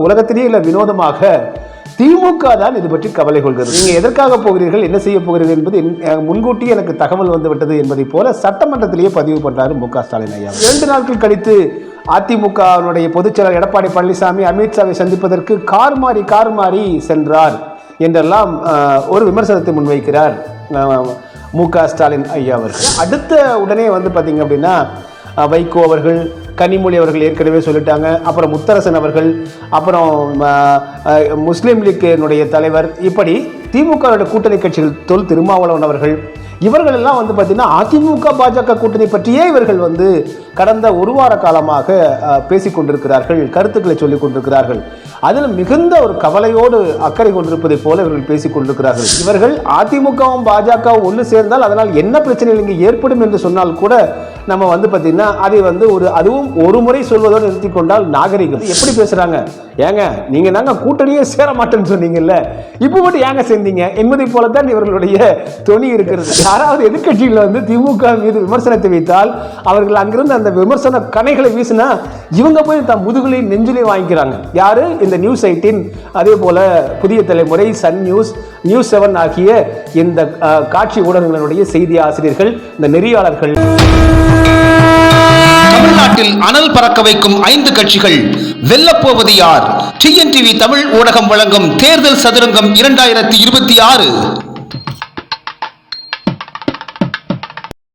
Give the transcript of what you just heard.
உலகத்திலேயே இல்லை வினோதமாக திமுக தான் இது பற்றி கவலை கொள்கிறது. நீங்கள் எதற்காக போகிறீர்கள் என்ன செய்ய போகிறீர்கள் என்பது என்- முன்கூட்டி எனக்கு தகவல் வந்துவிட்டது என்பதை போல சட்டமன்றத்திலேயே பதிவு பண்ணுறாரு மு க. ஸ்டாலின் ஐயா இரண்டு நாட்கள் கழித்து அதிமுகவினுடைய பொதுச்செயலர் எடப்பாடி பழனிசாமி அமித்ஷாவை சந்திப்பதற்கு கார் மாறி கார் மாறி சென்றார் என்றெல்லாம் ஒரு விமர்சனத்தை முன்வைக்கிறார் மு க. ஸ்டாலின் ஐயா அவர்கள். அடுத்த உடனே வந்து பார்த்தீங்க அப்படின்னா வைகோ அவர்கள் கனிமொழி அவர்கள் ஏற்கனவே சொல்லிட்டாங்க அப்புறம் முத்தரசன் அவர்கள் அப்புறம் முஸ்லீம் லீக்கினுடைய தலைவர். இப்படி திமுகவோட கூட்டணி கட்சிகள் தொல் திருமாவளவன் அவர்கள் இவர்கள் எல்லாம் வந்து பார்த்தீங்கன்னா அதிமுக பாஜக கூட்டணி பற்றியே இவர்கள் வந்து கடந்த ஒரு வார காலமாக பேசிக்கொண்டிருக்கிறார்கள் கருத்துக்களை சொல்லிக் கொண்டிருக்கிறார்கள். அதில் மிகுந்த ஒரு கவலையோடு அக்கறை கொண்டிருப்பதைப் போல இவர்கள் பேசிக்கொண்டிருக்கிறார்கள் இவர்கள் அதிமுகவும் பாஜகவும் ஒன்று சேர்ந்தால் அதனால் என்ன பிரச்சனைகள் இங்கே ஏற்படும் என்று சொன்னால் கூட நம்ம வந்து பார்த்தீங்கன்னா அதை வந்து ஒரு அதுவும் ஒரு முறை சொல்வதோடு நிறுத்தி கொண்டால் நாகரிகம். எப்படி பேசுகிறாங்க ஏங்க நீங்கள் நாங்கள் கூட்டணியே சேர மாட்டேன்னு சொன்னீங்கல்ல? இப்போ மட்டும் ஏங்க சேர்ந்தீங்க? என்பதை போலத்தான் இவர்களுடைய தொனி இருக்கிறது. யாராவது எதிர்கட்சியில் வந்து திமுக மீது விமர்சனத்தை வைத்தால் அவர்கள் அங்கிருந்து அந்த விமர்சன கணைகளை வீசினா இவங்க போய் தம் முதுகுலையும் நெஞ்சிலையும் வாங்கிக்கிறாங்க. யார்? இந்த நியூஸ் எயிட்டின் அதே போல் புதிய தலைமுறை சன் நியூஸ் நியூஸ் செவன் ஆகிய இந்த காட்சி ஊடகங்களுடைய செய்தி ஆசிரியர்கள் இந்த நெறியாளர்கள். தமிழ்நாட்டில் அனல் பறக்க வைக்கும் ஐந்து கட்சிகள் வெல்லப்போவது யார்? டிஎன்டிவி தமிழ் ஊடகம் வழங்கும் தேர்தல் சதுரங்கம் இரண்டாயிரத்தி இருபத்தி ஆறு.